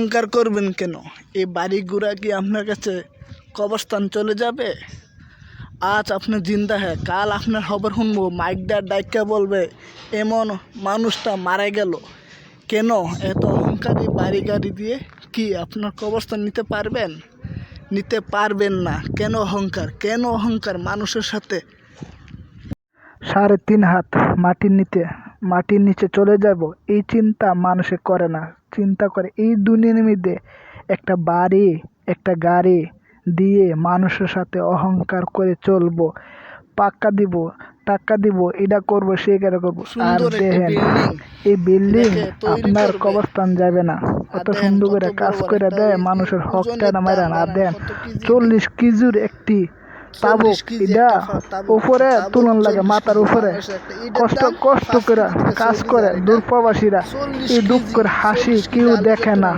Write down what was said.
অহংকার করবেন কেন? এই বাড়িগুড়া কি আপনার কাছে কবরস্থান চলে যাবে? আজ আপনি জিন্দা হ্যাঁ কাল আপনার খবর শুনব। মাইকডা ডাইকা বলবে, এমন মানুষটা মারা গেল। কেন এত অহংকারী বাড়ি গাড়ি দিয়ে কি আপনার কবরস্থান নিতে পারবেন? নিতে পারবেন না। কেন অহংকার? কেন অহংকার মানুষের সাথে? সাড়ে তিন হাত মাটির নিচে মাটির নিচে চলে যাব এই চিন্তা মানুষে করে না। চিন্তা করে এই দুনিয়ার মধ্যে একটা বাড়ি একটা গাড়ি দিয়ে মানুষের সাথে অহংকার করে চলবো পাক্কা দিব টাকা দিব এটা করব সে কেন করব? আর দেখেন এই বিল্ডিং আপনার কবরস্থান যাবে না। অত সুন্দর করে কাজ করে দেয় মানুষের হকটা না মারান আর দেন চল্লিশ কেজির একটি তাবুক এটা উপরে তুলন লাগে মাথার উপরে। কষ্ট কষ্ট করে কাজ করে দূর প্রবাসীরা এই দুঃখের হাসি কেউ দেখে না।